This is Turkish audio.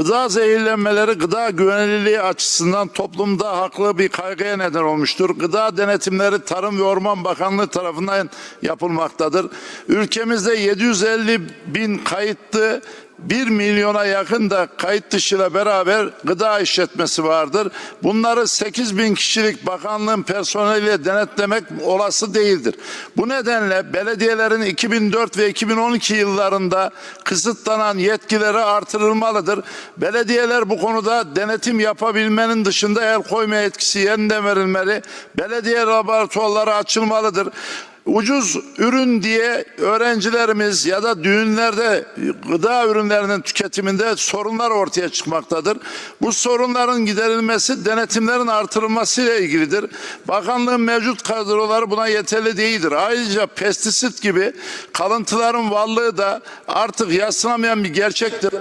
Gıda zehirlenmeleri gıda güvenilirliği açısından toplumda haklı bir kaygıya neden olmuştur. Gıda denetimleri Tarım ve Orman Bakanlığı tarafından yapılmaktadır. Ülkemizde 750 bin kayıtlı 1 milyona yakın da kayıt dışıyla beraber gıda işletmesi vardır. Bunları 8 bin kişilik bakanlığın personeliyle denetlemek olası değildir. Bu nedenle belediyelerin 2004 ve 2012 yıllarında kısıtlanan yetkileri artırılmalıdır. Belediyeler bu konuda denetim yapabilmenin dışında el koyma yetkisi yeniden verilmeli. Belediye laboratuvarları açılmalıdır ucuz ürün diye öğrencilerimiz ya da düğünlerde gıda ürünlerinin tüketiminde sorunlar ortaya çıkmaktadır. Bu sorunların giderilmesi denetimlerin artırılması ile ilgilidir. Bakanlığın mevcut kadroları buna yeterli değildir. Ayrıca pestisit gibi kalıntıların varlığı da artık yadsınamayan bir gerçektir.